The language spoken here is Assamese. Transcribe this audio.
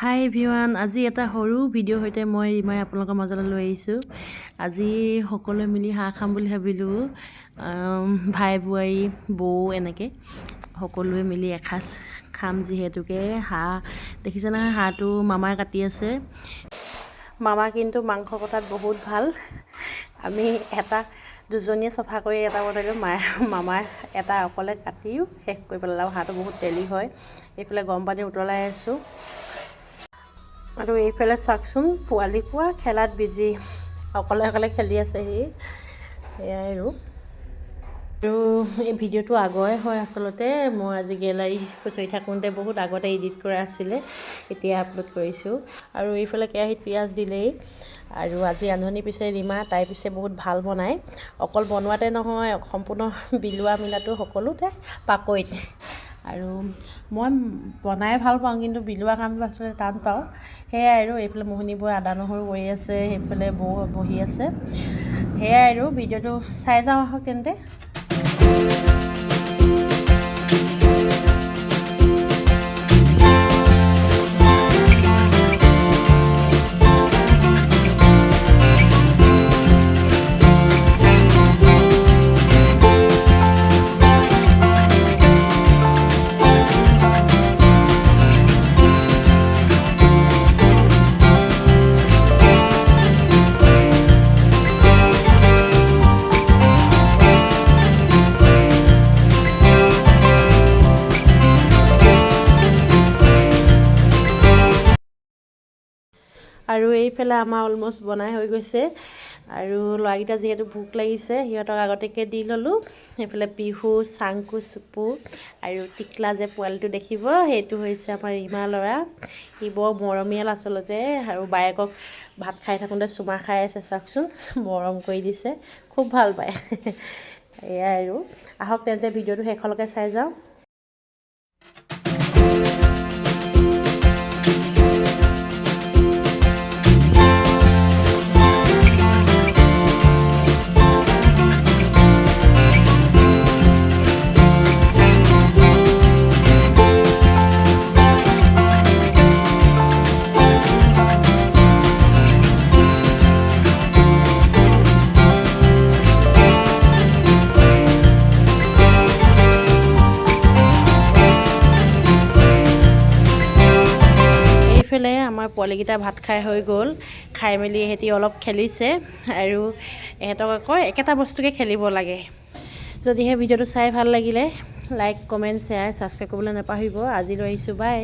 হাই এভৰিৱান আজি এটা সৰু ভিডিঅ'ৰ সৈতে মই ৰীমাই আপোনালোকৰ মাজলৈ লৈ আহিছোঁ। আজি সকলোৱে মিলি হাঁহ খাম বুলি ভাবিলোঁ। ভাই বোৱাৰী বৌ এনেকৈ সকলোৱে মিলি এসাঁজ খাম যিহেতুকে হাঁহ দেখিছে নহয় হাঁহটো মামাই কাটি আছে। মামা কিন্তু মাংস কটাত বহুত ভাল। আমি এটা দুজনীয়ে চফা কৰি এটা বনালোঁ মায়ে মামাই এটা অকলে কাটিও শেষ কৰি পেলালে। হাঁহটো বহুত তেলি হয়। এইফালে গৰম পানী উতলাই আছোঁ। আৰু এইফালে চাওকচোন পোৱালি পোৱা খেলাত বিজি। অকলে অকলে খেলি আছে সি। সেয়াই আৰু। আৰু এই ভিডিঅ'টো আগৰে হয় আচলতে। মই আজি গেলাৰী খুচৰি থাকোঁতে বহুত আগতে এডিট কৰা আছিলে এতিয়া আপলোড কৰিছোঁ। আৰু এইফালে কেৰাহীত পিঁয়াজ দিলেই। আৰু আজি ৰান্ধনি পিছে ৰীমা তাই পিছে বহুত ভাল বনায়। অকল বনোৱাতে নহয় সম্পূৰ্ণ বিলোৱা মিলাটো সকলোতে পাকৈত। আৰু মই বনাই ভাল পাওঁ কিন্তু বিলোৱা কামটো আচলতে টান পাওঁ। সেয়াই আৰু এইফালে মোহিনী বৈ আদা নহৰু কৰি আছে সেইফালে বৌ বহি আছে। সেয়াই আৰু ভিডিঅ'টো চাই যাওঁ আহক তেন্তে। আৰু এইফালে আমাৰ অলম'ষ্ট বনাই হৈ গৈছে। আৰু ল'ৰাকেইটা যিহেতু ভোক লাগিছে সিহঁতক আগতীয়াকৈ দি ল'লোঁ। সেইফালে পিহু চাংকু চুপু আৰু টিকলা যে পোৱালিটো দেখিব সেইটো হৈছে আমাৰ ৰীমা ল'ৰা। সি বৰ মৰমীয়াল আচলতে আৰু বায়েকক ভাত খাই থাকোঁতে চুমা খাই আছে চাওকচোন। মৰম কৰি দিছে। খুব ভাল পায়। এয়াই আৰু। আহক তেন্তে ভিডিঅ'টো শেষলৈকে চাই যাওঁ। এইফালে আমাৰ পোৱালিকেইটা ভাত খাই হৈ গ'ল। খাই মেলি এহেঁতি অলপ খেলিছে আৰু এহেঁতক আকৌ একেটা বস্তুকে খেলিব লাগে। যদিহে ভিডিঅ'টো চাই ভাল লাগিলে লাইক কমেণ্ট শ্বেয়াৰ ছাবস্ক্ৰাইব কৰিবলৈ নাপাহৰিব। আজিলৈ আহিছোঁ বাই